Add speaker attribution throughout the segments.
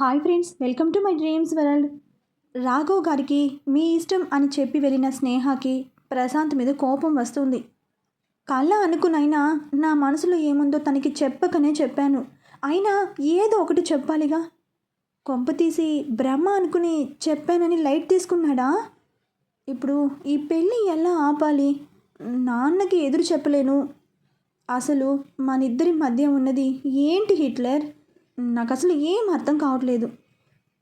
Speaker 1: Hi friends welcome to my dreams world. Raghav గారికి మీ ఇష్టం అని చెప్పి వెళ్ళిన స్నేహకి ప్రశాంత్ మీద కోపం వస్తుంది. కళ్ళ అనుకునైనా నా మనసులో ఏముందో తనకి చెప్పకనే చెప్పాను. అయినా ఏదో ఒకటి చెప్పాలిగా. కొంప తీసి బ్రహ్మ అనుకుని చెప్పానని లైట్ తీసుకున్నాడా? ఇప్పుడు ఈ పెళ్ళి ఎలా ఆపాలి? నాన్నకి ఎదురు చెప్పలేను. అసలు మనిద్దరి మధ్య ఉన్నది ఏంటి హిట్లర్? నాకు అసలు ఏం అర్థం కావట్లేదు.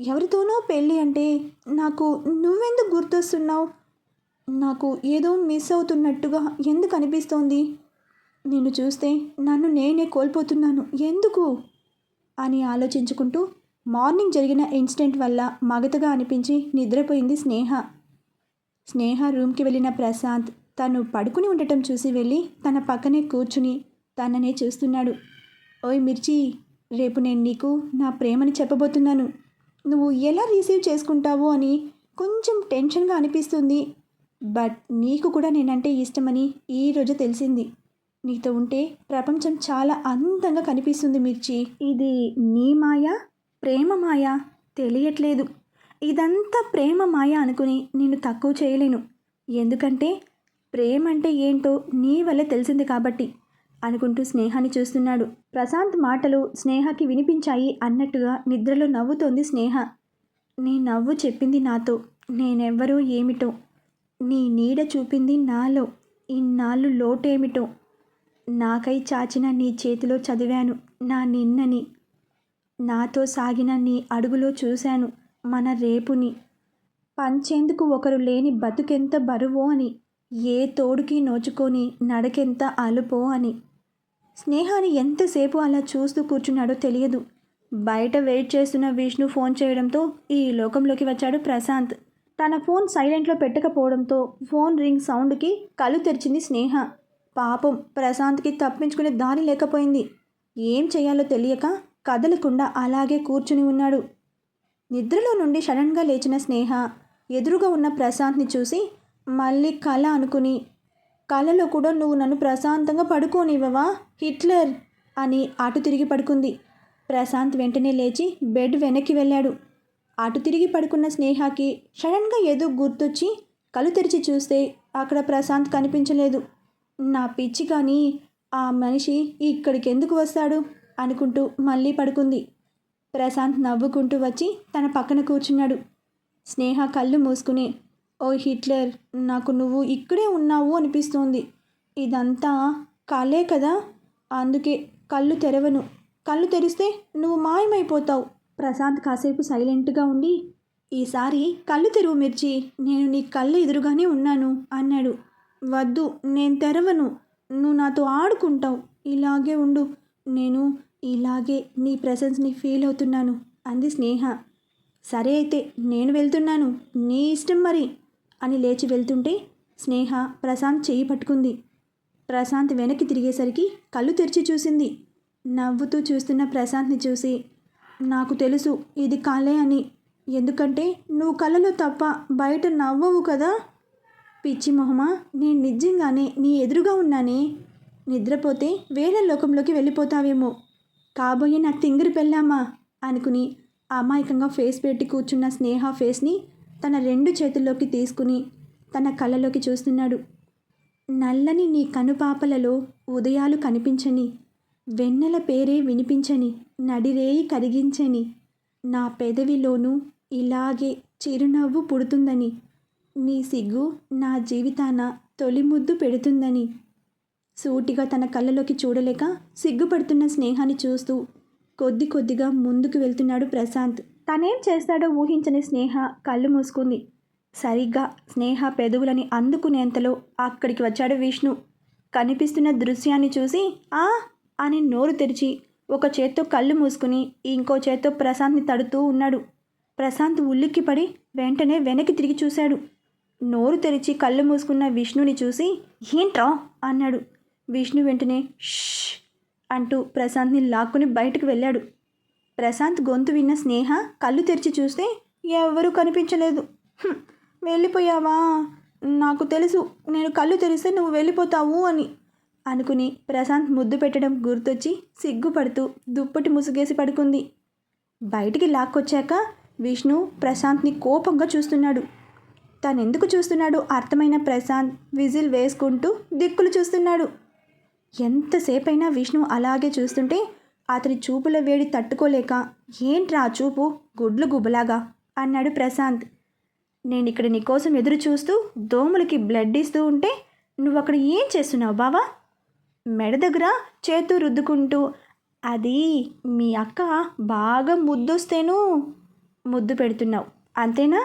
Speaker 1: ఎవరితోనో పెళ్ళి అంటే నాకు నువ్వెందుకు గుర్తొస్తున్నావు? నాకు ఏదో మిస్ అవుతున్నట్టుగా ఎందుకు అనిపిస్తోంది? నిన్ను చూస్తే నన్ను నేనే కోల్పోతున్నాను. ఎందుకు? అని ఆలోచించుకుంటూ మార్నింగ్ జరిగిన ఇన్సిడెంట్ వల్ల మగతగా అనిపించి నిద్రపోయింది స్నేహ. స్నేహ రూమ్కి వెళ్ళిన ప్రశాంత్ తను పడుకుని ఉండటం చూసి వెళ్ళి తన పక్కనే కూర్చుని తననే చూస్తున్నాడు. ఓయ్ మిర్చి రేపు నేను నీకు నా ప్రేమని చెప్పబోతున్నాను. నువ్వు ఎలా రిసీవ్ చేసుకుంటావో అని కొంచెం టెన్షన్గా అనిపిస్తుంది. బట్ నీకు కూడా నేనంటే ఇష్టమని ఈరోజు తెలిసింది. నీతో ఉంటే ప్రపంచం చాలా అందంగా కనిపిస్తుంది మిర్చి. ఇది నీ మాయ ప్రేమ మాయ తెలియట్లేదు. ఇదంతా ప్రేమ మాయ అనుకుని నేను తక్కువ చేయలేను. ఎందుకంటే ప్రేమ అంటే ఏంటో నీ వల్ల తెలిసింది కాబట్టి. అనుకుంటూ స్నేహాన్ని చూస్తున్నాడు. ప్రశాంత్ మాటలు స్నేహకి వినిపించాయి అన్నట్టుగా నిద్రలో నవ్వుతోంది స్నేహ. నీ నవ్వు చెప్పింది నాతో. నేనెవ్వరో ఏమిటో. నీ నీడ చూపింది నాలో. ఇన్నాళ్ళు లోటేమిటో. నాకై చాచిన నీ చేతిలో చదివాను. నా నిన్నని. నాతో సాగిన నీ అడుగులో చూశాను. మన రేపుని. పంచేందుకు ఒకరు లేని బతుకెంత బరువో అని. ఏ తోడుకి నోచుకొని నడకెంత అలుపో అని. స్నేహాన్ని ఎంతసేపు అలా చూస్తూ కూర్చున్నాడో తెలియదు. బయట వెయిట్ చేస్తున్న విష్ణు ఫోన్ చేయడంతో ఈ లోకంలోకి వచ్చాడు ప్రశాంత్. తన ఫోన్ సైలెంట్లో పెట్టకపోవడంతో ఫోన్ రింగ్ సౌండ్కి కళ్ళు తెరిచింది స్నేహ. పాపం ప్రశాంత్కి తప్పించుకునే దారి లేకపోయింది. ఏం చేయాలో తెలియక కదలకుండా అలాగే కూర్చుని ఉన్నాడు. నిద్రలో నుండి సడన్గా లేచిన స్నేహ ఎదురుగా ఉన్న ప్రశాంత్ని చూసి మళ్ళీ కళ అనుకుని కళలో కూడా నువ్వు నన్ను ప్రశాంతంగా పడుకోనివ్వవా? హిట్లర్! అని అటు తిరిగి పడుకుంది. ప్రశాంత్ వెంటనే లేచి బెడ్ వెనక్కి వెళ్ళాడు. అటు తిరిగి పడుకున్న స్నేహకి సడన్గా ఏదో గుర్తొచ్చి కళ్ళు తెరిచి చూస్తే అక్కడ ప్రశాంత్ కనిపించలేదు. నా పిచ్చి కానీ ఆ మనిషి ఇక్కడికి ఎందుకు వస్తాడు? అనుకుంటూ మళ్ళీ పడుకుంది. ప్రశాంత్ నవ్వుకుంటూ వచ్చి తన పక్కన కూర్చున్నాడు. స్నేహ కళ్ళు మూసుకుని ఓ హిట్లర్ నాకు నువ్వు ఇక్కడే ఉన్నావు అనిపిస్తోంది. ఇదంతా కలే కదా? అందుకే కళ్ళు తెరవను. కళ్ళు తెరిస్తే నువ్వు మాయమైపోతావు. ప్రశాంత్ కాసేపు సైలెంట్గా ఉండి ఈసారి కళ్ళు తెరువు మిర్చి నేను నీ కళ్ళు ఎదురుగానే ఉన్నాను అన్నాడు. వద్దు నేను తెరవను. నువ్వు నాతో ఆడుకుంటావు. ఇలాగే ఉండు. నేను ఇలాగే నీ ప్రెసెన్స్ని ఫీల్ అవుతున్నాను అంది స్నేహ. సరే అయితే నేను వెళ్తున్నాను. నీ ఇష్టం మరి. అని లేచి వెళ్తుంటే స్నేహ ప్రశాంత్ చేయి పట్టుకుంది. ప్రశాంత్ వెనక్కి తిరిగేసరికి కళ్ళు తెరిచి చూసింది. నవ్వుతూ చూస్తున్న ప్రశాంత్ని చూసి నాకు తెలుసు ఇది కళే అని. ఎందుకంటే నువ్వు కళ్ళలో తప్ప బయట నవ్వవు కదా. పిచ్చి మొహమా నేను నిజంగానే నీ ఎదురుగా ఉన్నానే. నిద్రపోతే వేరే లోకంలోకి వెళ్ళిపోతావేమో. కాబోయే నా తింగిరి పెళ్ళామా? అనుకుని అమాయకంగా ఫేస్ పెట్టి కూర్చున్న స్నేహ ఫేస్ని తన రెండు చేతుల్లోకి తీసుకుని తన కళ్ళలోకి చూస్తున్నాడు. నల్లని నీ కనుపాపలలో ఉదయాలు కనిపించని వెన్నెల పేరే వినిపించని నడిరేయి కరిగించని నా పెదవిలోనూ ఇలాగే చిరునవ్వు పుడుతుందని నీ సిగ్గు నా జీవితాన తొలి ముద్దు పెడుతుందని. సూటిగా తన కళ్ళలోకి చూడలేక సిగ్గుపడుతున్న స్నేహాన్ని చూస్తూ కొద్ది కొద్దిగా ముందుకు వెళ్తున్నాడు ప్రశాంత్. తనేం చేస్తాడో ఊహించని స్నేహ కళ్ళు మూసుకుంది. సరిగ్గా స్నేహ పెదవులని అందుకునేంతలో అక్కడికి వచ్చాడు విష్ణు. కనిపిస్తున్న దృశ్యాన్ని చూసి ఆ! అని నోరు తెరిచి ఒక చేత్తో కళ్ళు మూసుకుని ఇంకో చేత్తో ప్రశాంత్ని తడుతూ ఉన్నాడు. ప్రశాంత్ ఉలిక్కిపడి వెంటనే వెనక్కి తిరిగి చూశాడు. నోరు తెరిచి కళ్ళు మూసుకున్న విష్ణుని చూసి ఏంట్రా? అన్నాడు. విష్ణు వెంటనే ష్! అంటూ ప్రశాంత్ని లాక్కుని బయటకు వెళ్ళాడు. ప్రశాంత్ గొంతు విన్న స్నేహ కళ్ళు తెరిచి చూస్తే ఎవరూ కనిపించలేదు. వెళ్ళిపోయావా? నాకు తెలుసు నేను కళ్ళు తెరిస్తే నువ్వు వెళ్ళిపోతావు అని అనుకుని ప్రశాంత్ ముద్దు పెట్టడం గుర్తొచ్చి సిగ్గుపడుతూ దుప్పటి ముసుగేసి పడుకుంది. బయటికి లాక్కొచ్చాక విష్ణు ప్రశాంత్ని కోపంగా చూస్తున్నాడు. తనెందుకు చూస్తున్నాడు అర్థమైన ప్రశాంత్ విజిల్ వేసుకుంటూ దిక్కులు చూస్తున్నాడు. ఎంతసేపైనా విష్ణు అలాగే చూస్తుంటే అతని చూపుల వేడి తట్టుకోలేక ఏంట్రా చూపు? గుడ్లు గుబలాగా అన్నాడు ప్రశాంత్. నేను ఇక్కడ నీకోసం ఎదురు చూస్తూ దోమలకి బ్లడ్ ఇస్తూ ఉంటే నువ్వు అక్కడ ఏం చేస్తున్నావు బావా? మెడ దగ్గర చేతు రుద్దుకుంటూ అది మీ అక్క బాగా ముద్దొస్తేను ముద్దు పెడుతున్నావు అంతేనా?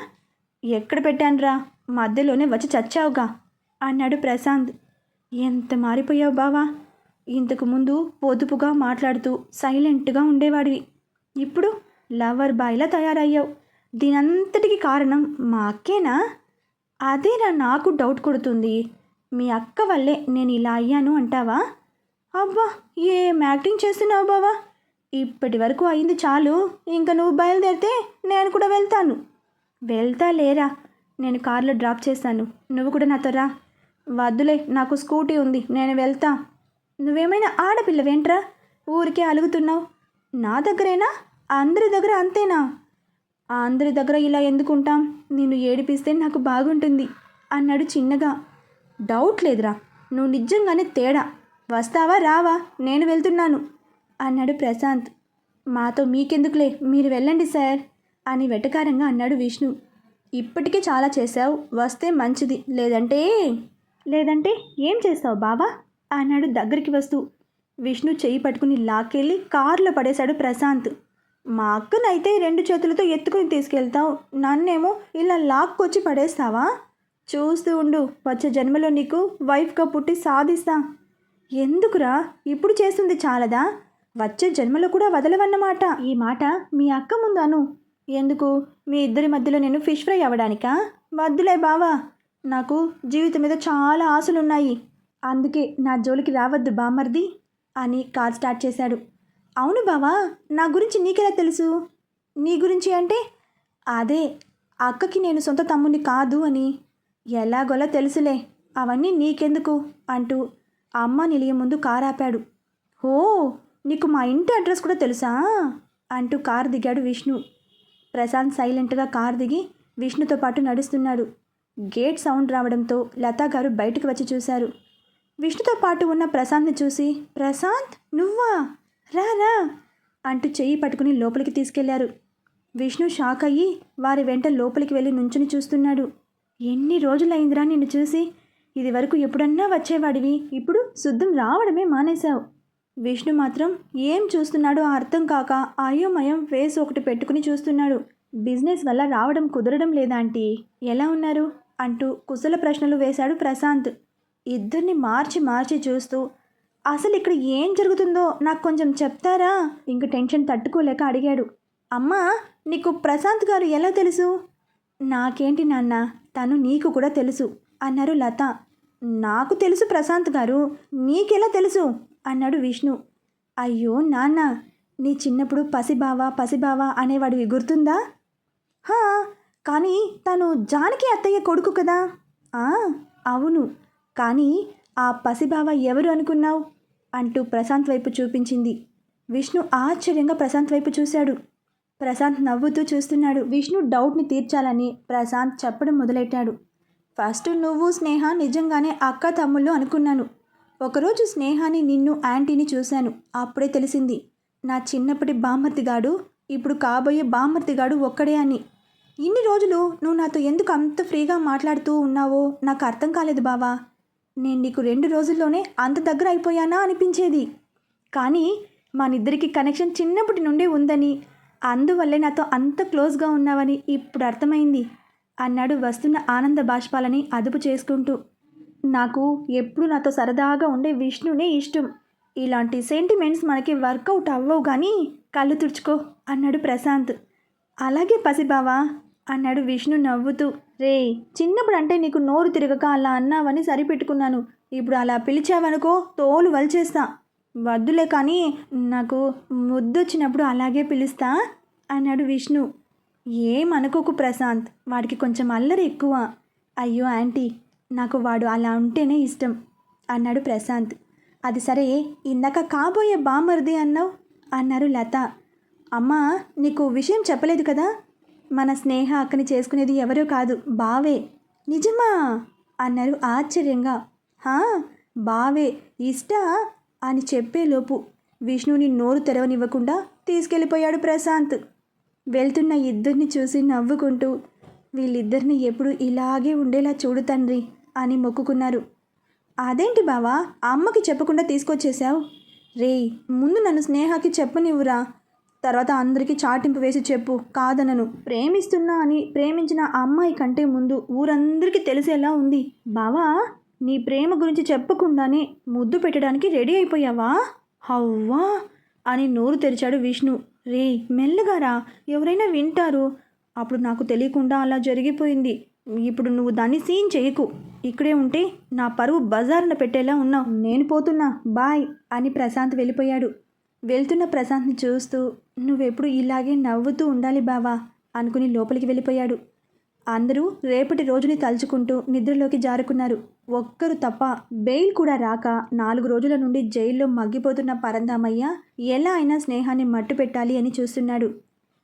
Speaker 1: ఎక్కడ పెట్టానురా? మధ్యలోనే వచ్చి చచ్చావుగా అన్నాడు ప్రశాంత్. ఎంత మారిపోయావు బావా? ఇంతకుముందు పొదుపుగా మాట్లాడుతూ సైలెంట్గా ఉండేవాడివి. ఇప్పుడు లవర్ బాయ్లా తయారయ్యావు. దీనంతటికి కారణం మా అక్కేనా అదేనా నాకు డౌట్ కొడుతుంది. మీ అక్క వల్లే నేను ఇలా అయ్యాను అంటావా? అబ్బా ఏం యాక్టింగ్ చేస్తున్నావు బావా? ఇప్పటి వరకు అయింది చాలు. ఇంకా నువ్వు బయలుదేరితే నేను కూడా వెళ్తాను. వెళ్తా లేరా? నేను కార్లో డ్రాప్ చేస్తాను నువ్వు కూడా నాతో రా. వద్దులే నాకు స్కూటీ ఉంది. నేను వెళ్తా. నువ్వేమైనా ఆడపిల్లవేంట్రా? ఊరికే అలుగుతున్నావు. నా దగ్గరేనా? అందరి దగ్గర అంతేనా? అందరి దగ్గర ఇలా ఎందుకుంటాం? నిన్ను ఏడిపిస్తే నాకు బాగుంటుంది అన్నాడు చిన్నగా. డౌట్ లేదురా. నువ్వు నిజంగానే తేడా. వస్తావా? రావా? నేను వెళ్తున్నాను అన్నాడు ప్రశాంత్. మాతో మీకెందుకులే? మీరు వెళ్ళండి సార్ అని వెటకారంగా అన్నాడు విష్ణు. ఇప్పటికే చాలా చేశావు. వస్తే మంచిది. లేదంటే? లేదంటే ఏం చేస్తావు బావా? అన్నాడు దగ్గరికి వస్తూ. విష్ణు చెయ్యి పట్టుకుని లాక్కెళ్ళి కారులో పడేశాడు ప్రశాంత్. మా అక్కనైతే రెండు చేతులతో ఎత్తుకుని తీసుకెళ్తావు. నన్నేమో ఇలా లాక్కొచ్చి పడేస్తావా? చూస్తూ ఉండు వచ్చే జన్మలో నీకు వైఫ్గా పుట్టి సాధిస్తా. ఎందుకురా? ఇప్పుడు చేస్తుంది చాలదా? వచ్చే జన్మలో కూడా వదలవన్నమాట. ఈ మాట మీ అక్క ముందాను ఎందుకు? మీ ఇద్దరి మధ్యలో నేను ఫిష్ ఫ్రై అవ్వడానికా? వద్దులే బావా. నాకు జీవితం మీద చాలా ఆశలున్నాయి. అందుకే నా జోలికి రావద్దు బామర్ది అని కార్ స్టార్ట్ చేశాడు. అవును బావా నా గురించి నీకెలా తెలుసు? నీ గురించి అంటే? అదే అక్కకి నేను సొంత తమ్ముని కాదు అని. ఎలాగోలా తెలుసులే అవన్నీ నీకెందుకు? అంటూ అమ్మ నిలియ ముందు కారు ఆపాడు. ఓ నీకు మా ఇంటి అడ్రస్ కూడా తెలుసా? అంటూ కారు దిగాడు విష్ణు. ప్రశాంత్ సైలెంట్గా కారు దిగి విష్ణుతో పాటు నడుస్తున్నాడు. గేట్ సౌండ్ రావడంతో లతా గారు బయటకు వచ్చి చూశారు. విష్ణుతో పాటు ఉన్న ప్రశాంత్ని చూసి ప్రశాంత్ నువ్వా? రా రా! అంటూ చెయ్యి పట్టుకుని లోపలికి తీసుకెళ్ళారు. విష్ణు షాక్ అయ్యి వారి వెంట లోపలికి వెళ్ళి నుంచుని చూస్తున్నాడు. ఎన్ని రోజులైందిరా నిన్ను చూసి? ఇది వరకు ఎప్పుడన్నా వచ్చేవాడివి ఇప్పుడు శుద్ధం రావడమే మానేశావు. విష్ణు మాత్రం ఏం చూస్తున్నాడో అర్థం కాక అయోమయం ఫేస్ ఒకటి పెట్టుకుని చూస్తున్నాడు. బిజినెస్ వల్ల రావడం కుదరడం లేదా ఆంటీ? ఎలా ఉన్నారు? అంటూ కుశల ప్రశ్నలు వేశాడు ప్రశాంత్. ఇద్దరిని మార్చి మార్చి చూస్తూ అసలు ఇక్కడ ఏం జరుగుతుందో నాకు కొంచెం చెప్తారా? ఇంక టెన్షన్ తట్టుకోలేక అడిగాడు. అమ్మా నీకు ప్రశాంత్ గారు ఎలా తెలుసు? నాకేంటి నాన్న తను నీకు కూడా తెలుసు అన్నారు లత. నాకు తెలుసు ప్రశాంత్ గారు నీకెలా తెలుసు? అన్నాడు విష్ణు. అయ్యో నాన్న నీ చిన్నప్పుడు పసిబావ పసిబావ అనేవాడివి గుర్తుందా? హా కానీ తను జానకి అత్తయ్య కొడుకు కదా? అవును. కానీ ఆ పసిబావ ఎవరు అనుకున్నావు? అంటూ ప్రశాంత్ వైపు చూపించింది. విష్ణు ఆశ్చర్యంగా ప్రశాంత్ వైపు చూశాడు. ప్రశాంత్ నవ్వుతూ చూస్తున్నాడు. విష్ణు డౌట్ని తీర్చాలని ప్రశాంత్ చెప్పడం మొదలెట్టాడు. ఫస్ట్ నువ్వు స్నేహ నిజంగానే అక్క తమ్ముళ్ళు అనుకున్నాను. ఒకరోజు స్నేహాని నిన్ను యాంటీని చూశాను. అప్పుడే తెలిసింది నా చిన్నప్పటి బామ్మర్తిగాడు ఇప్పుడు కాబోయే బామ్మర్తిగాడు ఒక్కడే అని. ఇన్ని రోజులు నువ్వు నాతో ఎందుకు అంత ఫ్రీగా మాట్లాడుతూ ఉన్నావో? నాకు అర్థం కాలేదు బావా. నేను నీకు రెండు రోజుల్లోనే అంత దగ్గర అయిపోయానా అనిపించేది. కానీ మనిద్దరికి కనెక్షన్ చిన్నప్పటి నుండే ఉందని అందువల్లే నాతో అంత క్లోజ్గా ఉన్నావని ఇప్పుడు అర్థమైంది అన్నాడు వస్తున్న ఆనంద బాష్పాలని అదుపు చేసుకుంటూ. నాకు ఎప్పుడు నాతో సరదాగా ఉండే విష్ణునే ఇష్టం. ఇలాంటి సెంటిమెంట్స్ మనకి వర్కౌట్ అవ్వవు కానీ కళ్ళు తుడుచుకో అన్నాడు ప్రశాంత్. అలాగే పసిబావా అన్నాడు విష్ణు నవ్వుతూ. రే చిన్నప్పుడు అంటే నీకు నోరు తిరగక అలా అన్నావని సరిపెట్టుకున్నాను. ఇప్పుడు అలా పిలిచావనుకో తోలు వలిచేస్తా. వద్దులే కానీ నాకు ముద్దొచ్చినప్పుడు అలాగే పిలుస్తా అన్నాడు విష్ణు. ఏమనుకోకు ప్రశాంత్ వాడికి కొంచెం అల్లరి ఎక్కువ. అయ్యో ఆంటీ నాకు వాడు అలా ఉంటేనే ఇష్టం అన్నాడు ప్రశాంత్. అది సరే ఇందాక కాబోయే బామర్ది అన్నావు? అన్నారు లత. అమ్మా నీకు విషయం చెప్పలేదు కదా? మన స్నేహ అక్కని చేసుకునేది ఎవరో కాదు. బావే. నిజమా? అన్నారు ఆశ్చర్యంగా. హా బావే. ఇష్ట? అని చెప్పేలోపు విష్ణుని నోరు తెరవనివ్వకుండా తీసుకెళ్ళిపోయాడు ప్రశాంత్. వెళ్తున్న ఇద్దరిని చూసి నవ్వుకుంటూ వీళ్ళిద్దరిని ఎప్పుడు ఇలాగే ఉండేలా చూడు తండ్రి అని మొక్కుకున్నారు. అదేంటి బావా? అమ్మకి చెప్పకుండా తీసుకొచ్చేసావు రేయ్ ముందు నన్ను స్నేహకి చెప్పనివ్వురా. తర్వాత అందరికీ చాటింపు వేసి చెప్పు. కాదనను. ప్రేమిస్తున్నా అని ప్రేమించిన ఆ అమ్మాయి కంటే ముందు ఊరందరికీ తెలిసేలా ఉంది. బావా నీ ప్రేమ గురించి చెప్పకుండానే ముద్దు పెట్టడానికి రెడీ అయిపోయావా? హవ్వా! అని నోరు తెరిచాడు విష్ణు. రే. మెల్లగారా ఎవరైనా వింటారు. అప్పుడు నాకు తెలియకుండా అలా జరిగిపోయింది. ఇప్పుడు నువ్వు దాన్ని సీన్ చేయకు. ఇక్కడే ఉంటే నా పరువు బజారున పెట్టేలా ఉన్నావు. నేను పోతున్నా. బాయ్! అని ప్రశాంత్ వెళ్ళిపోయాడు. వెళ్తున్న ప్రశాంత్ని చూస్తూ నువ్వెప్పుడు ఇలాగే నవ్వుతూ ఉండాలి బావా అనుకుని లోపలికి వెళ్ళిపోయాడు. అందరూ రేపటి రోజుని తలుచుకుంటూ నిద్రలోకి జారుకున్నారు. ఒక్కరు తప్ప బెయిల్ కూడా రాక నాలుగు రోజుల నుండి జైల్లో మగ్గిపోతున్న పరందామయ్య ఎలా అయినా స్నేహాన్ని మట్టు పెట్టాలి అని చూస్తున్నాడు.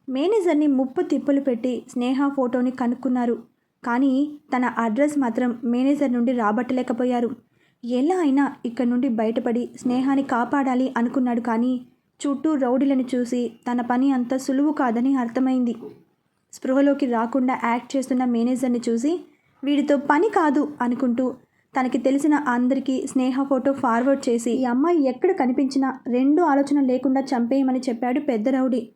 Speaker 1: మేనేజర్ని ముప్పు తిప్పులు పెట్టి స్నేహ ఫోటోని కనుక్కున్నారు. కానీ తన అడ్రస్ మాత్రం మేనేజర్ నుండి రాబట్టలేకపోయారు. ఎలా అయినా ఇక్కడ నుండి బయటపడి స్నేహాన్ని కాపాడాలి అనుకున్నాడు కానీ చుట్టూ రౌడీలను చూసి తన పని అంత సులువు కాదని అర్థమైంది. స్పృహలోకి రాకుండా యాక్ట్ చేస్తున్న మేనేజర్ని చూసి వీడితో పని కాదు అనుకుంటూ తనకి తెలిసిన అందరికీ స్నేహ ఫోటో ఫార్వర్డ్ చేసి ఈ అమ్మాయి ఎక్కడ కనిపించినా రెండు ఆలోచన లేకుండా చంపేయమని చెప్పాడు పెద్ద రౌడీ.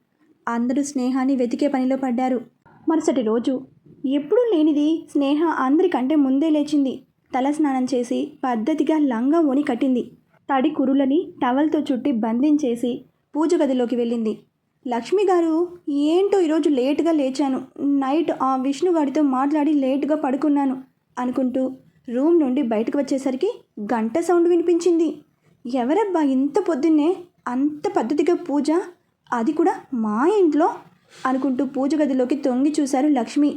Speaker 1: అందరూ స్నేహాన్ని వెతికే పనిలో పడ్డారు. మరుసటి రోజు ఎప్పుడూ లేనిది స్నేహ అందరికంటే ముందే లేచింది. తల స్నానం చేసి పద్ధతిగా లంగా ఓని కట్టింది. తడి కురులని టవల్తో చుట్టి బంధించేసి పూజ గదిలోకి వెళ్ళింది. లక్ష్మి గారు ఏంటో ఈరోజు లేటుగా లేచాను. నైట్ ఆ విష్ణుగాడితో మాట్లాడి లేటుగా పడుకున్నాను అనుకుంటూ రూమ్ నుండి బయటకు వచ్చేసరికి గంట సౌండ్ వినిపించింది. ఎవరబ్బా ఇంత పొద్దున్నే? అంత పద్ధతిగా పూజ? అది కూడా మా ఇంట్లో? అనుకుంటూ పూజ గదిలోకి తొంగి చూశారు లక్ష్మి.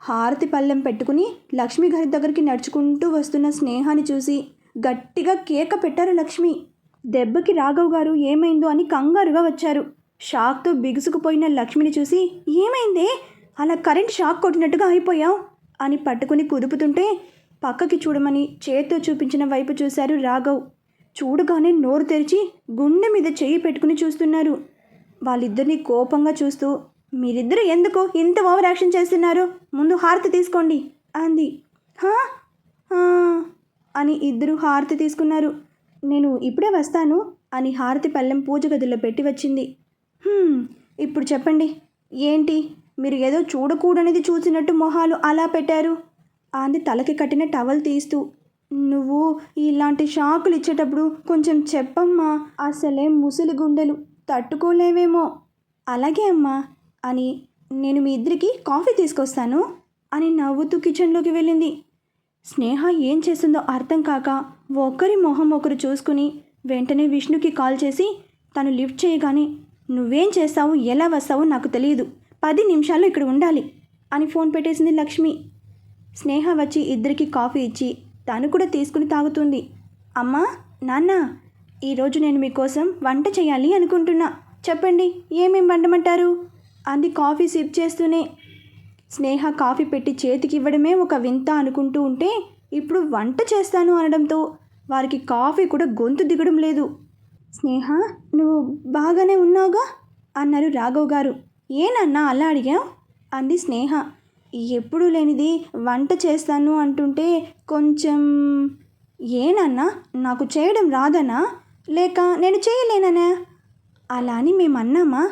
Speaker 1: హారతి పళ్ళెం పెట్టుకుని లక్ష్మి గారి దగ్గరికి నడుచుకుంటూ వస్తున్న స్నేహాన్ని చూసి గట్టిగా కేక పెట్టారు లక్ష్మి. దెబ్బకి రాఘవ్ గారు ఏమైందో అని కంగారుగా వచ్చారు. షాక్తో బిగుసుకుపోయిన లక్ష్మిని చూసి ఏమైందే? అలా కరెంట్ షాక్ కొట్టినట్టుగా అయిపోయావు? అని పట్టుకుని కుదుపుతుంటే పక్కకి చూడమని చేత్తో చూపించిన వైపు చూశారు రాఘవ్. చూడగానే నోరు తెరిచి గుండె మీద చెయ్యి పెట్టుకుని చూస్తున్నారు. వాళ్ళిద్దరిని కోపంగా చూస్తూ మీరిద్దరు ఎందుకు ఇంత ఓవర్ యాక్షన్ చేస్తున్నారు? ముందు హారతి తీసుకోండి. అంది. "హా? అని ఇద్దరు హారతి తీసుకున్నారు. నేను ఇప్పుడే వస్తాను అని హారతి పళ్ళెం పూజ గదిలో పెట్టి వచ్చింది. ఇప్పుడు చెప్పండి. ఏంటి? మీరు ఏదో చూడకూడనిది చూసినట్టు మొహాలు అలా పెట్టారు? అంది తలకి కట్టిన టవల్ తీస్తూ. నువ్వు ఇలాంటి షాకులు ఇచ్చేటప్పుడు కొంచెం చెప్పమ్మా. అసలే ముసలి గుండెలు. తట్టుకోలేవేమో. అలాగే అమ్మా. అని నేను మీ ఇద్దరికి కాఫీ తీసుకొస్తాను అని నవ్వుతూ కిచెన్లోకి వెళ్ళింది. స్నేహ ఏం చేస్తుందో అర్థం కాక ఒకరి మొహం ఒకరు చూసుకుని వెంటనే విష్ణుకి కాల్ చేసి తను లిఫ్ట్ చేయగానే నువ్వేం చేస్తావు? ఎలా వస్తావో నాకు తెలియదు. పది నిమిషాల్లో ఇక్కడ ఉండాలి అని ఫోన్ పెట్టేసింది లక్ష్మి. స్నేహ వచ్చి ఇద్దరికి కాఫీ ఇచ్చి తను కూడా తీసుకుని తాగుతుంది. అమ్మా నాన్న ఈరోజు నేను మీకోసం వంట చేయాలి అనుకుంటున్నా. చెప్పండి ఏమేం వండమంటారు? అంది కాఫీ సిప్ చేస్తూనే. స్నేహ కాఫీ పెట్టి చేతికి ఇవ్వడమే ఒక వింత అనుకుంటూ ఉంటే ఇప్పుడు వంట చేస్తాను అనడంతో వారికి కాఫీ కూడా గొంతు దిగడం లేదు. స్నేహ నువ్వు బాగానే ఉన్నావుగా? అన్నారు రాఘవ్ గారు. ఏనన్నా అలా అడిగావు? అంది స్నేహ. ఎప్పుడూ లేనిది వంట చేస్తాను అంటుంటే కొంచెం ఏనన్నా నాకు చేయడం రాదనా? లేక నేను చేయలేననా? అలా అని మేము అన్నామా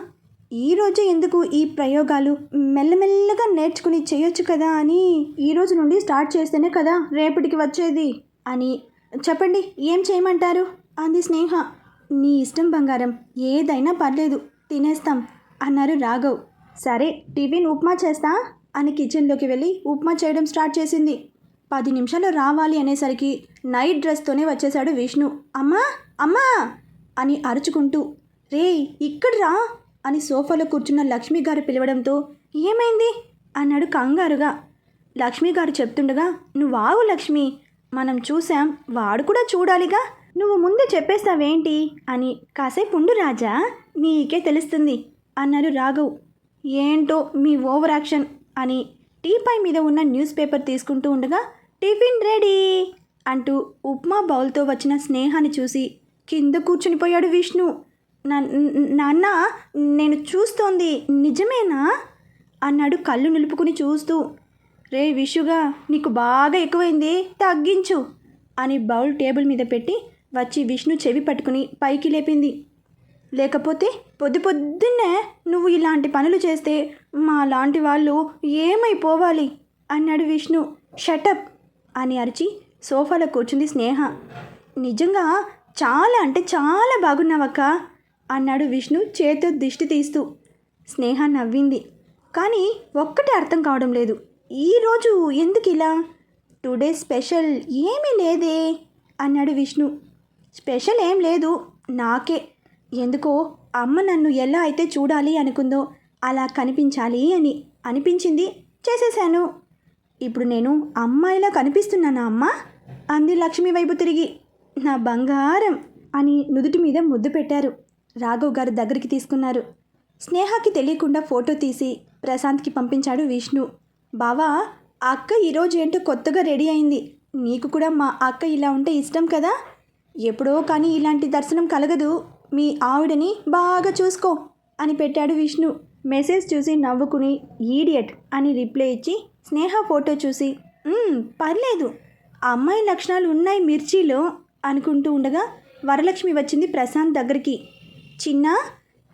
Speaker 1: ఈరోజే ఎందుకు ఈ ప్రయోగాలు మెల్లమెల్లగా నేర్చుకుని చేయొచ్చు కదా అని ఈ రోజు నుండి స్టార్ట్ చేస్తేనే కదా రేపటికి వచ్చేది అని చెప్పండి ఏం చేయమంటారు? అంది స్నేహ. నీ ఇష్టం బంగారం ఏదైనా పర్లేదు తినేస్తాం అన్నారు రాఘవ్. సరే టిఫిన్ ఉప్మా చేస్తా అని కిచెన్లోకి వెళ్ళి ఉప్మా చేయడం స్టార్ట్ చేసింది. పది నిమిషాలు రావాలి అనేసరికి నైట్ డ్రెస్తోనే వచ్చేశాడు విష్ణు. అమ్మా అమ్మా అని అరుచుకుంటూ రే ఇక్కడ రా అని సోఫాలో కూర్చున్న లక్ష్మి గారు పిలవడంతో ఏమైంది? అన్నాడు కంగారుగా. లక్ష్మి గారు చెప్తుండగా నువ్వు లక్ష్మి మనం చూసాం వాడు కూడా చూడాలిగా. నువ్వు ముందే చెప్పేస్తావేంటి? అని కాసేపు ఉండు రాజా నీకే తెలుస్తుంది అన్నారు రాఘవ్. ఏంటో మీ ఓవర్ యాక్షన్ అని టీపై మీద ఉన్న న్యూస్ పేపర్ తీసుకుంటూ ఉండగా టిఫిన్ రెడీ అంటూ ఉప్మా బౌల్తో వచ్చిన స్నేహాన్ని చూసి కింద కూర్చునిపోయాడు విష్ణు. నాన్న నేను చూస్తోంది. నిజమేనా? అన్నాడు కళ్ళు నిలుపుకుని చూస్తూ. రే విషుగా నీకు బాగా ఎక్కువైంది. తగ్గించు అని బౌల్ టేబుల్ మీద పెట్టి వచ్చి విష్ణు చెవి పట్టుకుని పైకి లేపింది. లేకపోతే పొద్దు పొద్దున్నే నువ్వు ఇలాంటి పనులు చేస్తే మా లాంటి వాళ్ళు ఏమైపోవాలి? అన్నాడు విష్ణు. షటప్ అని అరిచి సోఫాలో కూర్చుంది స్నేహ. నిజంగా చాలా అంటే చాలా బాగున్నావక్క. అన్నాడు విష్ణు చేతితో దిష్టి తీస్తూ. స్నేహ నవ్వింది. కానీ ఒక్కటి అర్థం కావడం లేదు. ఈరోజు ఎందుకు ఇలా? టుడే స్పెషల్ ఏమీ లేదే అన్నాడు విష్ణు. స్పెషల్ ఏం లేదు నాకే. ఎందుకో అమ్మ నన్ను ఎలా అయితే చూడాలి అనుకుందో అలా కనిపించాలి అని అనిపించింది చేసేశాను. ఇప్పుడు నేను అమ్మాయిలా కనిపిస్తున్నానా అమ్మ? అంది లక్ష్మి వైపు తిరిగి. నా బంగారం అని నుదుటి మీద ముద్దు పెట్టారు. రాఘవ్ గారు దగ్గరికి తీసుకున్నారు. స్నేహకి తెలియకుండా ఫోటో తీసి ప్రశాంత్కి పంపించాడు విష్ణు. బావా అక్క ఈరోజు ఏంటో కొత్తగా రెడీ అయింది. నీకు కూడా మా అక్క ఇలా ఉంటే ఇష్టం కదా? ఎప్పుడో కానీ ఇలాంటి దర్శనం కలగదు. మీ ఆవిడని బాగా చూసుకో అని పెట్టాడు విష్ణు. మెసేజ్ చూసి నవ్వుకుని ఈడియట్ అని రిప్లై ఇచ్చి స్నేహ ఫోటో చూసి. పర్లేదు. అమ్మాయి లక్షణాలు ఉన్నాయి మిర్చిలో అనుకుంటూ ఉండగా వరలక్ష్మి వచ్చింది ప్రశాంత్ దగ్గరికి. చిన్న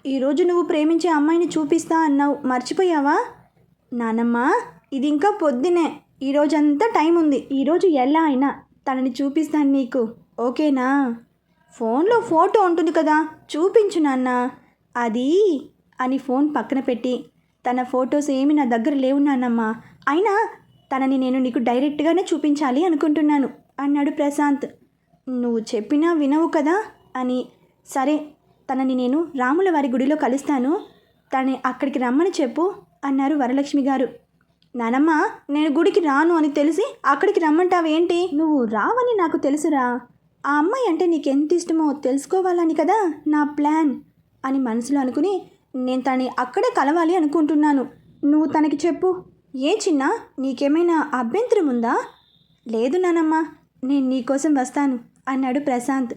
Speaker 1: ఈరోజు నువ్వు ప్రేమించే అమ్మాయిని చూపిస్తా అన్నావు. మర్చిపోయావా? నానమ్మ ఇది ఇంకా పొద్దునే ఈరోజంతా టైం ఉంది. ఈరోజు ఎలా అయినా తనని చూపిస్తాను నీకు. ఓకేనా? ఫోన్లో ఫోటో ఉంటుంది కదా. చూపించు నాన్న. అది? అని ఫోన్ పక్కన పెట్టి తన ఫొటోస్ ఏమి నా దగ్గర లేవు నాన్నమ్మ అయినా తనని నేను నీకు డైరెక్ట్గానే చూపించాలి అనుకుంటున్నాను అన్నాడు ప్రశాంత్. నువ్వు చెప్పినా వినవు కదా? అని సరే తనని నేను రాముల వారి గుడిలో కలుస్తాను. తనని అక్కడికి రమ్మని చెప్పు అన్నారు వరలక్ష్మి గారు. నానమ్మ నేను గుడికి రాను అని తెలిసి అక్కడికి రమ్మంటావేంటి? నువ్వు రావని నాకు తెలుసురా. ఆ అమ్మాయి అంటే నీకు ఎంత ఇష్టమో తెలుసుకోవాలని కదా నా ప్లాన్ అని మనసులో అనుకుని నేను తనని అక్కడే కలవాలి అనుకుంటున్నాను. నువ్వు తనకి చెప్పు. ఏ చిన్న నీకేమైనా అభ్యంతరం ఉందా? లేదు నానమ్మ నేను నీకోసం వస్తాను అన్నాడు ప్రశాంత్.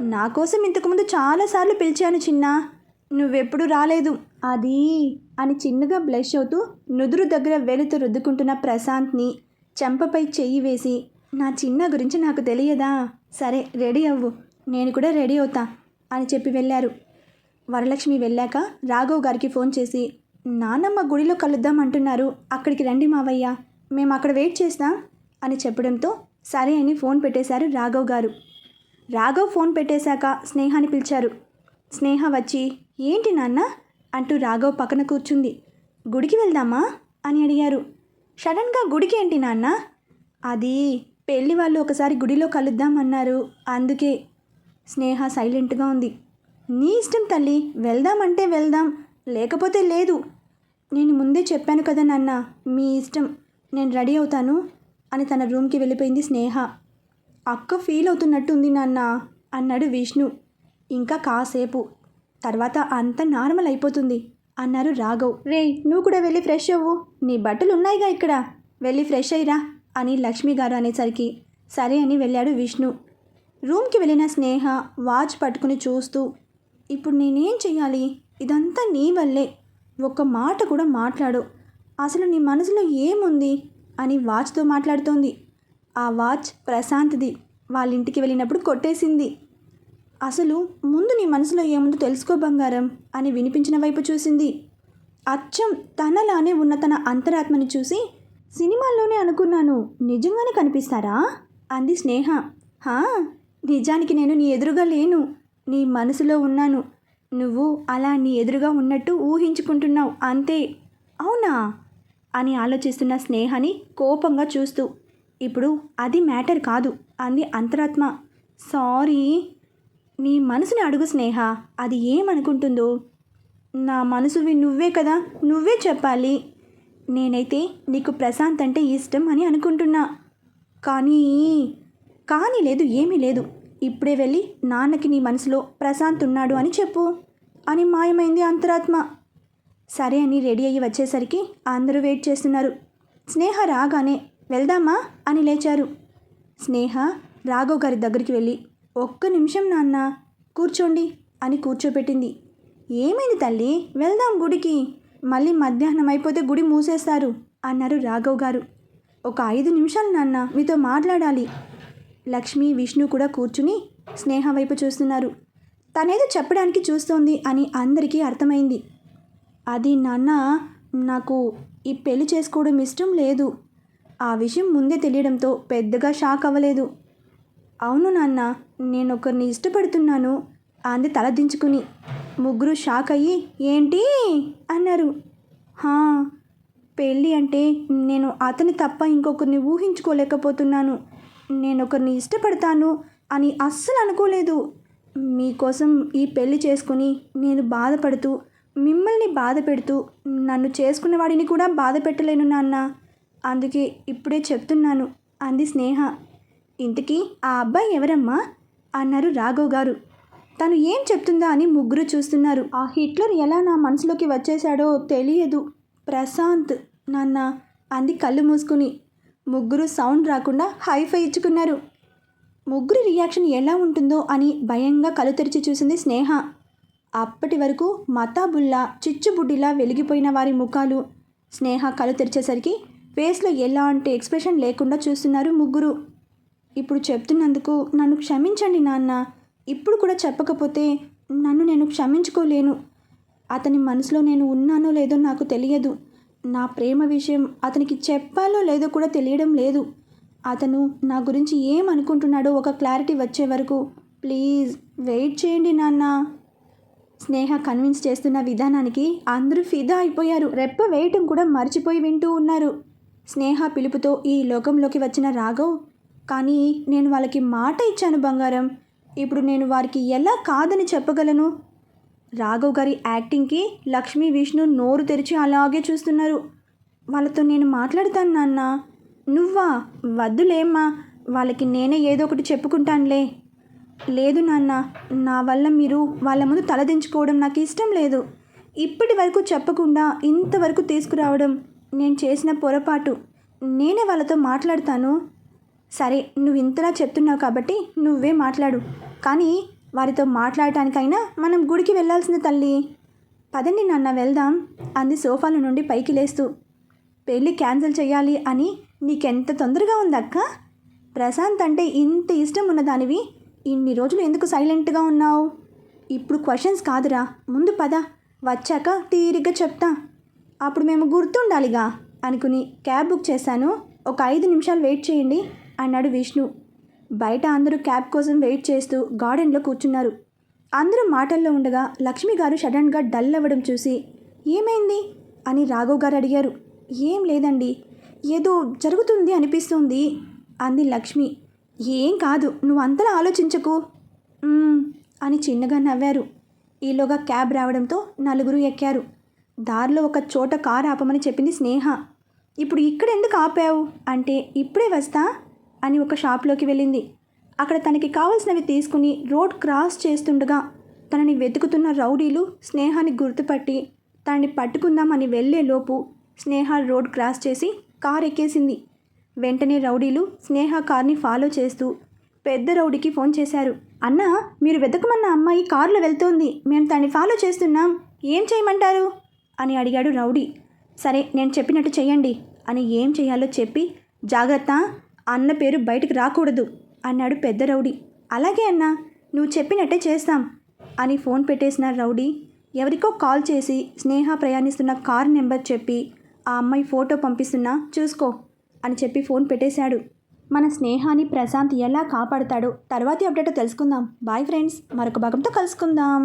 Speaker 1: నా కోసం ఇంతకుముందు చాలాసార్లు పిలిచాను చిన్న. నువ్వెప్పుడు రాలేదు. అది అని చిన్నగా బ్లష్ అవుతూ నుదురు దగ్గర వెలుతు రుద్దుకుంటున్న ప్రశాంత్ని చెంపపై చెయ్యి వేసి నా చిన్న గురించి నాకు తెలియదా? సరే రెడీ అవ్వు. నేను కూడా రెడీ అవుతా అని చెప్పి వెళ్ళారు. వరలక్ష్మి వెళ్ళాక రాఘవ్ గారికి ఫోన్ చేసి నానమ్మ గుడిలో కలుద్దాం అంటున్నారు. అక్కడికి రండి మావయ్య. మేము అక్కడ వెయిట్ చేస్తాం అని చెప్పడంతో సరే అని ఫోన్ పెట్టేశారు రాఘవ్ గారు. రాఘవ్ ఫోన్ పెట్టేశాక స్నేహాని పిలిచారు. స్నేహ వచ్చి ఏంటి నాన్న? అంటూ రాఘవ్ పక్కన కూర్చుంది. గుడికి వెళ్దామా? అని అడిగారు. సడన్గా గుడికి ఏంటి నాన్న? అది పెళ్ళి వాళ్ళు ఒకసారి గుడిలో కలుద్దాం అన్నారు. అందుకే. స్నేహ సైలెంట్గా ఉంది. నీ ఇష్టం తల్లి వెళ్దామంటే వెళ్దాం లేకపోతే లేదు. నేను ముందే చెప్పాను కదా నాన్న మీ ఇష్టం. నేను రెడీ అవుతాను అని తన రూమ్కి వెళ్ళిపోయింది స్నేహ. అక్క ఫీల్ అవుతున్నట్టుంది నాన్న అన్నాడు విష్ణు. ఇంకా కాసేపు. తర్వాత అంత నార్మల్ అయిపోతుంది అన్నారు రాఘవ్. రే నువ్వు కూడా వెళ్ళి ఫ్రెష్ అవ్వు. నీ బట్టలు ఉన్నాయిగా ఇక్కడ. వెళ్ళి ఫ్రెష్ అయ్యిరా అని లక్ష్మి గారు అనేసరికి. సరే అని వెళ్ళాడు విష్ణు. రూమ్కి వెళ్ళిన స్నేహ వాచ్ పట్టుకుని చూస్తూ ఇప్పుడు నేనేం చెయ్యాలి? ఇదంతా నీ వల్లే. ఒక్క మాట కూడా మాట్లాడు. అసలు నీ మనసులో ఏముంది? అని వాచ్తో మాట్లాడుతోంది. ఆ వాచ్ ప్రశాంత్ది. వాళ్ళ ఇంటికి వెళ్ళినప్పుడు కొట్టేసింది. అసలు ముందు నీ మనసులో ఏముందో తెలుసుకో బంగారం అని వినిపించిన వైపు చూసింది. అచ్చం తనలానే ఉన్న తన అంతరాత్మని చూసి సినిమాల్లోనే అనుకున్నాను నిజంగానే కనిపిస్తారా? అంది స్నేహ. హా నిజానికి నేను నీ ఎదురుగా లేను నీ మనసులో ఉన్నాను. నువ్వు అలా నీ ఎదురుగా ఉన్నట్టు ఊహించుకుంటున్నావు అంతే. అవునా? అని ఆలోచిస్తున్న స్నేహని కోపంగా చూస్తూ ఇప్పుడు అది మ్యాటర్ కాదు అంది అంతరాత్మ. సారీ నీ మనసుని అడుగు స్నేహ అది ఏమనుకుంటుందో? నా మనసువి నువ్వే కదా నువ్వే చెప్పాలి. నేనైతే నీకు ప్రశాంత్ అంటే ఇష్టం అని అనుకుంటున్నా. కానీ కానీ లేదు ఏమీ లేదు. ఇప్పుడే వెళ్ళి నాన్నకి నీ మనసులో ప్రశాంత్ ఉన్నాడు అని చెప్పు అని మాయమైంది అంతరాత్మ. సరే అని రెడీ అయ్యి వచ్చేసరికి అందరూ వెయిట్ చేస్తున్నారు. స్నేహ రాగానే వెళ్దామా? అని లేచారు. స్నేహ రాఘవ్ గారి దగ్గరికి వెళ్ళి ఒక్క నిమిషం నాన్న కూర్చోండి అని కూర్చోబెట్టింది ఏమైంది తల్లి? వెళ్దాం గుడికి. మళ్ళీ మధ్యాహ్నం అయిపోతే గుడి మూసేస్తారు అన్నారు రాఘవ్ గారు. ఒక ఐదు నిమిషాలు నాన్న మీతో మాట్లాడాలి లక్ష్మి విష్ణు కూడా కూర్చుని స్నేహ వైపు చూస్తున్నారు. తనేదో చెప్పడానికి చూస్తోంది అని అందరికీ అర్థమైంది. అది నాన్న నాకు ఈ పెళ్ళి చేసుకోవడం ఇష్టం లేదు ఆ విషయం ముందే తెలియడంతో పెద్దగా షాక్ అవ్వలేదు. అవును నాన్న నేను ఒకరిని ఇష్టపడుతున్నాను అంది తలదించుకుని ముగ్గురు షాక్ అయ్యి ఏంటి? అన్నారు. హా పెళ్ళి అంటే నేను అతని తప్ప ఇంకొకరిని ఊహించుకోలేకపోతున్నాను. నేను ఒకరిని ఇష్టపడతాను అని అస్సలు అనుకోలేదు. మీకోసం ఈ పెళ్ళి చేసుకుని నేను బాధపడుతూ మిమ్మల్ని బాధ పెడుతూ నన్ను చేసుకున్న వాడిని కూడా బాధ పెట్టలేను నాన్న. అందుకే ఇప్పుడే చెప్తున్నాను అంది స్నేహ. ఇంతకీ ఆ అబ్బాయి ఎవరమ్మా? అన్నారు రాఘవ్ గారు. తను ఏం చెప్తుందా అని ముగ్గురు చూస్తున్నారు. ఆ హిట్లర్ ఎలా నా మనసులోకి వచ్చేశాడో తెలియదు. ప్రశాంత్ నాన్న అంది కళ్ళు మూసుకుని. ముగ్గురు సౌండ్ రాకుండా హైఫై ఇచ్చుకున్నారు. ముగ్గురు రియాక్షన్ ఎలా ఉంటుందో అని భయంగా కళ్ళు తెరిచి చూసింది స్నేహ. అప్పటి వరకు మతాబుల్లా చిచ్చుబుడ్డిలా వెలిగిపోయిన వారి ముఖాలు. స్నేహ కళ్ళు తెరిచేసరికి ఫేస్లో ఎలాంటి ఎక్స్ప్రెషన్ లేకుండా చూస్తున్నారు ముగ్గురు. ఇప్పుడు చెప్తున్నందుకు నన్ను క్షమించండి నాన్న. ఇప్పుడు కూడా చెప్పకపోతే నన్ను నేను క్షమించుకోలేను. అతని మనసులో నేను ఉన్నానో లేదో నాకు తెలియదు. నా ప్రేమ విషయం అతనికి చెప్పాలో లేదో కూడా తెలియడం లేదు. అతను నా గురించి ఏమనుకుంటున్నాడో ఒక క్లారిటీ వచ్చే వరకు ప్లీజ్ వెయిట్ చేయండి నాన్న. స్నేహ కన్విన్స్ చేస్తున్న విధానానికి అందరూ ఫిదా అయిపోయారు. రెప్ప వేయటం కూడా మర్చిపోయి వింటూ ఉన్నారు. స్నేహ పిలుపుతో ఈ లోకంలోకి వచ్చిన రాఘవ్? కానీ నేను వాళ్ళకి మాట ఇచ్చాను బంగారం. ఇప్పుడు నేను వారికి ఎలా కాదని చెప్పగలను? రాఘవ్ గారి యాక్టింగ్కి లక్ష్మీ విష్ణు నోరు తెరిచి అలాగే చూస్తున్నారు. వాళ్ళతో నేను మాట్లాడతాను నాన్న. నువ్వా? వద్దులేమ్మా. వాళ్ళకి నేనే ఏదో ఒకటి చెప్పుకుంటానులే. లేదు నాన్న. నా వల్ల మీరు వాళ్ళ ముందు తలదించుకోవడం నాకు ఇష్టం లేదు. ఇప్పటి వరకు చెప్పకుండా ఇంతవరకు తీసుకురావడం నేను చేసిన పొరపాటు నేనే వాళ్ళతో మాట్లాడతాను. సరే నువ్వు ఇంతలా చెప్తున్నావు కాబట్టి నువ్వే మాట్లాడు. కానీ వారితో మాట్లాడటానికైనా మనం గుడికి వెళ్ళాల్సింది తల్లి. పదండి నాన్న వెళ్దాం. అంది సోఫాల నుండి పైకి లేస్తూ. పెళ్ళి క్యాన్సిల్ చేయాలి అని నీకెంత తొందరగా ఉందక్క? ప్రశాంత్ అంటే ఇంత ఇష్టం ఉన్నదానివి ఇన్ని రోజులు ఎందుకు సైలెంట్గా ఉన్నావు? ఇప్పుడు క్వశ్చన్స్ కాదురా. ముందు పద. వచ్చాక తీరిగ్గా చెప్తా. అప్పుడు మేము గుర్తుండాలిగా అనుకుని క్యాబ్ బుక్ చేశాను. ఒక ఐదు నిమిషాలు వెయిట్ చేయండి అన్నాడు విష్ణు. బయట అందరూ క్యాబ్ కోసం వెయిట్ చేస్తూ గార్డెన్లో కూర్చున్నారు. అందరూ మాటల్లో ఉండగా లక్ష్మి గారు సడన్గా డల్ అవ్వడం చూసి ఏమైంది? అని రాఘవ్ గారు అడిగారు. ఏం లేదండి ఏదో జరుగుతుంది అనిపిస్తుంది అంది లక్ష్మి. ఏం కాదు నువ్వు అంతలా ఆలోచించకు. అని చిన్నగా నవ్వారు. ఈలోగా క్యాబ్ రావడంతో నలుగురు ఎక్కారు. దారిలో ఒక చోట కారు ఆపమని చెప్పింది స్నేహ. ఇప్పుడు ఇక్కడ ఎందుకు ఆపావు? అంటే ఇప్పుడే వస్తా అని ఒక షాప్లోకి వెళ్ళింది. అక్కడ తనకి కావలసినవి తీసుకుని రోడ్ క్రాస్ చేస్తుండగా తనని వెతుకుతున్న రౌడీలు స్నేహాన్ని గుర్తుపట్టి తనని పట్టుకుందామని వెళ్ళేలోపు స్నేహ రోడ్ క్రాస్ చేసి కార్ ఎక్కేసింది. వెంటనే రౌడీలు స్నేహ కార్ని ఫాలో చేస్తూ పెద్ద రౌడీకి ఫోన్ చేశారు. అన్నా మీరు వెతకమన్న అమ్మాయి కారులో వెళ్తోంది. మేము తనని ఫాలో చేస్తున్నాం. ఏం చేయమంటారు? అని అడిగాడు రౌడీ. సరే నేను చెప్పినట్టు చేయండి అని ఏం చేయాలో చెప్పి జాగ్రత్త అన్న పేరు బయటకు రాకూడదు అన్నాడు పెద్ద రౌడీ. అలాగే అన్నా నువ్వు చెప్పినట్టే చేస్తాం అని ఫోన్ పెట్టేసిన రౌడీ ఎవరికో కాల్ చేసి స్నేహ ప్రయాణిస్తున్న కార్ నెంబర్ చెప్పి ఆ అమ్మాయి ఫోటో పంపిస్తున్నా చూసుకో అని చెప్పి ఫోన్ పెట్టేశాడు. మన స్నేహాన్ని ప్రశాంత్ ఎలా కాపాడుతాడో తర్వాతి అప్డేట్ తెలుసుకుందాం. బాయ్ ఫ్రెండ్స్ మరొక భాగంతో కలుసుకుందాం.